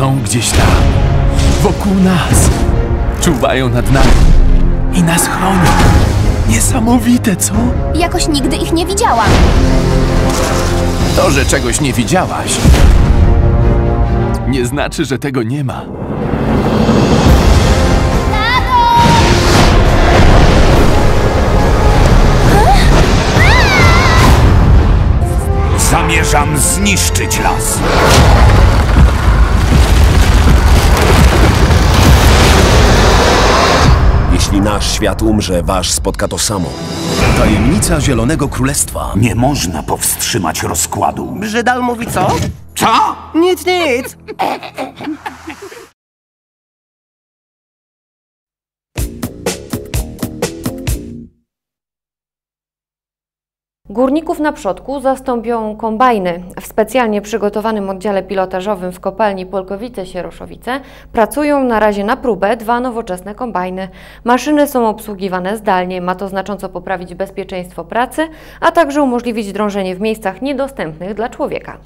Są gdzieś tam, wokół nas. Czuwają nad nami i nas chronią. Niesamowite, co? Jakoś nigdy ich nie widziałam. To, że czegoś nie widziałaś, nie znaczy, że tego nie ma. Zamierzam zniszczyć las. Jeśli nasz świat umrze, wasz spotka to samo. Tajemnica Zielonego Królestwa. Nie można powstrzymać rozkładu. Brzydal mówi co? Co? Nic, nic! Górników na przodku zastąpią kombajny. W specjalnie przygotowanym oddziale pilotażowym w kopalni Polkowice-Sieroszowice pracują na razie na próbę dwa nowoczesne kombajny. Maszyny są obsługiwane zdalnie, ma to znacząco poprawić bezpieczeństwo pracy, a także umożliwić drążenie w miejscach niedostępnych dla człowieka.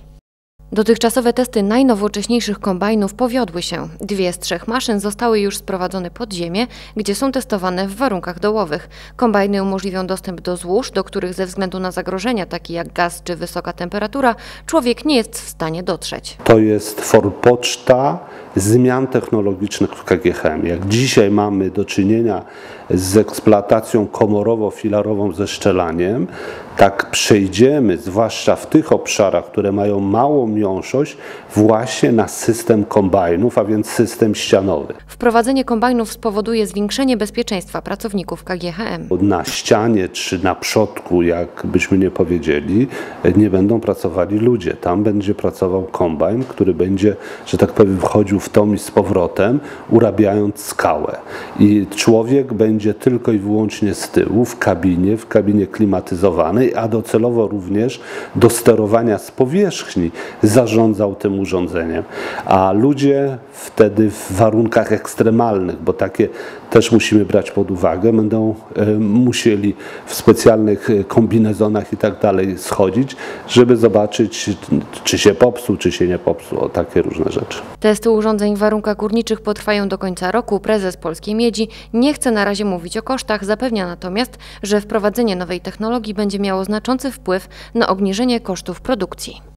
Dotychczasowe testy najnowocześniejszych kombajnów powiodły się. Dwie z trzech maszyn zostały już sprowadzone pod ziemię, gdzie są testowane w warunkach dołowych. Kombajny umożliwią dostęp do złóż, do których ze względu na zagrożenia takie jak gaz czy wysoka temperatura, człowiek nie jest w stanie dotrzeć. To jest forpoczta zmian technologicznych w KGHM. Jak dzisiaj mamy do czynienia z eksploatacją komorowo-filarową ze szczelaniem, tak przejdziemy, zwłaszcza w tych obszarach, które mają małą miąższość, właśnie na system kombajnów, a więc system ścianowy. Wprowadzenie kombajnów spowoduje zwiększenie bezpieczeństwa pracowników KGHM. Na ścianie czy na przodku, jak byśmy nie powiedzieli, nie będą pracowali ludzie. Tam będzie pracował kombajn, który będzie, że tak powiem, wchodził w tom i z powrotem, urabiając skałę. I człowiek będzie tylko i wyłącznie z tyłu, w kabinie, w kabinie klimatyzowanej, a docelowo również do sterowania z powierzchni zarządzał tym urządzeniem. A ludzie wtedy w warunkach ekstremalnych, bo takie też musimy brać pod uwagę, będą e, musieli w specjalnych e, kombinezonach i tak dalej schodzić, żeby zobaczyć, czy się popsuł, czy się nie popsuł, o takie różne rzeczy. Testy urządzeń w warunkach górniczych potrwają do końca roku. Prezes Polskiej Miedzi nie chce na razie mówić o kosztach, zapewnia natomiast, że wprowadzenie nowej technologii będzie miało znaczący wpływ na obniżenie kosztów produkcji.